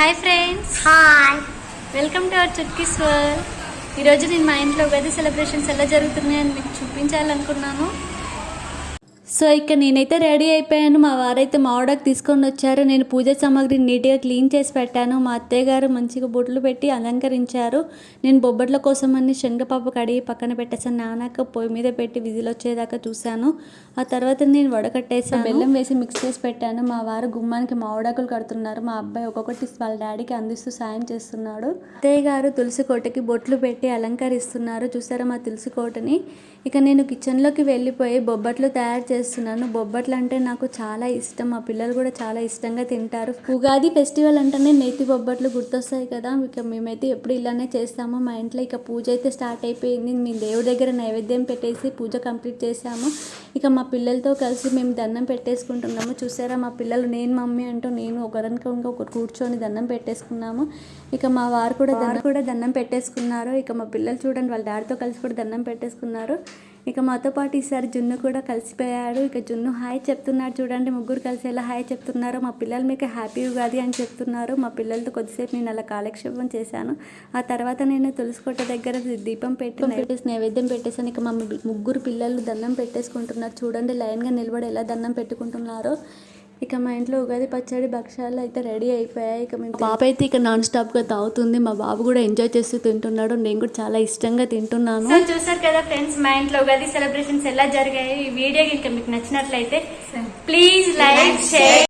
Hi friends hi welcome to our Chutki's world ఈరోజు నేను మా ఇంట్లో ఉగాది సెలబ్రేషన్స్ ఎలా జరుగుతున్నాయని మీకు చూపించాలనుకున్నాను. సో ఇక నేనైతే రెడీ అయిపోయాను. మా వారైతే మామిడాకు తీసుకొని వచ్చారు. నేను పూజ సామాగ్రిని నీట్గా క్లీన్ చేసి పెట్టాను. మా అత్తయ్య గారు మంచిగా బొట్లు పెట్టి అలంకరించారు. నేను బొబ్బట్ల కోసం అని శనగపప్పు కడిగి పక్కన పెట్టేసాను నానాక పొయ్యి మీద పెట్టి విజిల్ వచ్చేదాకా చూశాను. ఆ తర్వాత నేను వడకట్టేసాను బెల్లం వేసి మిక్స్ చేసి పెట్టాను. మా వారు గుమ్మానికి మామిడాకులు కడుతున్నారు. మా అబ్బాయి ఒక్కొక్కటి వాళ్ళ డాడీకి అందిస్తూ సాయం చేస్తున్నాడు. అత్తయ్య గారు తులసి కోటకి బొట్లు పెట్టి అలంకరిస్తున్నారు. చూసారా మా తులసి కోటని? ఇక నేను కిచెన్లోకి వెళ్ళిపోయి బొబ్బట్లు తయారు చేస్తున్నాను. బొబ్బట్లు అంటే నాకు చాలా ఇష్టం. మా పిల్లలు కూడా చాలా ఇష్టంగా తింటారు. ఉగాది ఫెస్టివల్ అంటేనే నేతి బొబ్బట్లు గుర్తొస్తాయి కదా. ఇక మేమైతే ఎప్పుడు ఇలానే చేస్తాము. మా ఇంట్లో ఇక పూజ అయితే స్టార్ట్ అయిపోయింది. మీ దేవుడి దగ్గర నైవేద్యం పెట్టేసి పూజ కంప్లీట్ చేసాము ఇక మా పిల్లలతో కలిసి మేము దండం పెట్టేసుకుంటున్నాము. చూసారా మా పిల్లలు నేను మమ్మీ అంటూ నేను ఒకరినికి ఒకరు కూర్చొని దండం పెట్టేసుకున్నాము. ఇక మా వారు కూడా వారు కూడా దండం పెట్టేసుకున్నారు. ఇక మా పిల్లలు చూడండి వాళ్ళ డాడీతో కలిసి కూడా దండం పెట్టేసుకున్నారు. ఇక మాతో పాటు ఈసారి జున్ను కూడా కలిసిపోయాడు. ఇక జున్ను హాయ్ చెప్తున్నాడు చూడండి ముగ్గురు కలిసి ఎలా హాయ్ చెప్తున్నారు? మా పిల్లలు మీకు హ్యాపీ ఉగాది అని చెప్తున్నారు. మా పిల్లలతో కొద్దిసేపు నేను అలా కాలక్షేపం చేశాను. ఆ తర్వాత నేను తులసికోట దగ్గర దీపం పెట్టి పెట్టేసి నైవేద్యం పెట్టేసాను ఇక మా ముగ్గురు పిల్లలు దండం పెట్టేసుకుంటున్నారు. చూడండి లైన్గా నిలబడి ఎలా దండం పెట్టుకుంటున్నారో. ఇక మా ఇంట్లో ఉగాది పచ్చడి భక్షాలు అయితే రెడీ అయిపోయాయి. ఇక మేము పాప అయితే ఇక నాన్ స్టాప్గా తాగుతుంది. మా బాబు కూడా ఎంజాయ్ చేస్తూ తింటున్నాడు. నేను కూడా చాలా ఇష్టంగా తింటున్నాను. చూసారు కదా ఫ్రెండ్స్ మా ఇంట్లో ఉగాది సెలబ్రేషన్స్ ఎలా జరిగాయి? ఈ వీడియో కనుక మీకు నచ్చినట్లయితే ప్లీజ్ లైక్ షేర్.